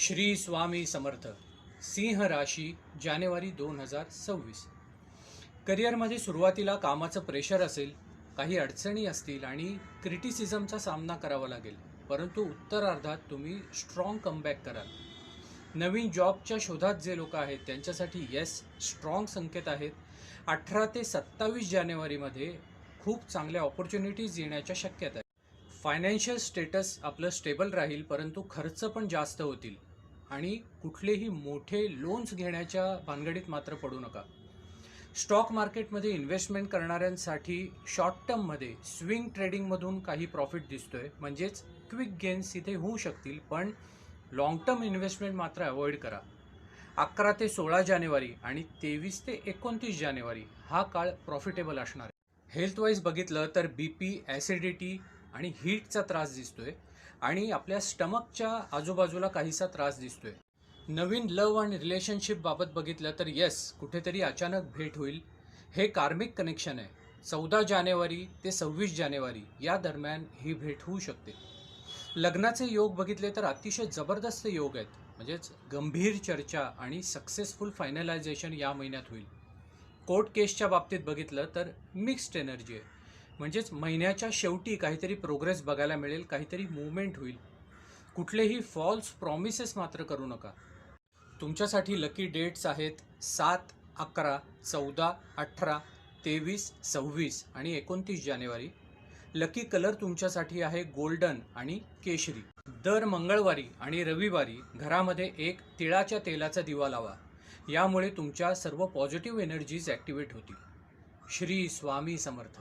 श्री स्वामी समर्थ सिंह राशी जानेवारी दोन हजार सव्वीस. करिअरमध्ये सुरुवातीला कामाचं प्रेशर असेल काही अडचणी असतील आणि क्रिटिसिझमचा सामना करावा लागेल परंतु उत्तरार्धात तुम्ही स्ट्रॉंग कमबॅक कराल. नवीन जॉबच्या शोधात जे लोक आहेत त्यांच्यासाठी येस स्ट्रॉंग संकेत आहेत. अठरा ते सत्तावीस जानेवारीमध्ये खूप चांगल्या ऑपॉर्च्युनिटीज येण्याच्या शक्यता आहेत. फायनान्शियल स्टेटस आपलं स्टेबल राहील परंतु खर्च पण जास्त होतील. आणि कुठलेही मोठे लोन्स घेण्याच्या भानगडीत मात्र पडू नका. स्टॉक मार्केटमध्ये इन्व्हेस्टमेंट करणाऱ्यांसाठी शॉर्ट टर्ममध्ये स्विंग ट्रेडिंगमधून काही प्रॉफिट दिसतोय. म्हणजेच क्विक गेन्स इथे होऊ शकतील पण लॉंग टर्म इन्व्हेस्टमेंट मात्र अवॉइड करा. अकरा ते सोळा जानेवारी आणि तेवीस ते एकोणतीस जानेवारी हा काळ प्रॉफिटेबल असणार आहे. बघितलं तर बी पी ॲसिडिटी आणि हीटचा त्रास दिसतोय. आणि आपल्या स्टमकच्या आजूबाजूला काहीसा त्रास दिसतोय. नवीन लव आणि रिलेशनशिप बाबत बघितलं तर येस कुठेतरी अचानक भेट होईल. हे कार्मिक कनेक्शन आहे. चौदा जानेवारी ते सव्वीस जानेवारी या दरम्यान ही भेट होऊ शकते. लग्नाचे योग बघितले तर अतिशय जबरदस्त योग आहेत. म्हणजेच गंभीर चर्चा आणि सक्सेसफुल फायनलायझेशन या महिन्यात होईल. कोर्ट केसच्या बाबतीत बघितलं तर मिक्स्ड एनर्जी आहे. म्हणजेच महिन्याच्या शेवटी काहीतरी प्रोग्रेस बघायला मिळेल काहीतरी मुवमेंट होईल. कुठलेही फॉल्स प्रॉमिसेस मात्र करू नका. तुमच्यासाठी लकी डेट्स आहेत सात अकरा चौदा अठरा तेवीस सव्वीस आणि एकोणतीस जानेवारी. लकी कलर तुमच्यासाठी आहे गोल्डन आणि केशरी. दर मंगळवारी आणि रविवारी घरामध्ये एक तिळाच्या तेलाचा दिवा लावा. यामुळे तुमच्या सर्व पॉझिटिव्ह एनर्जीज ॲक्टिवेट होतील. श्री स्वामी समर्थ.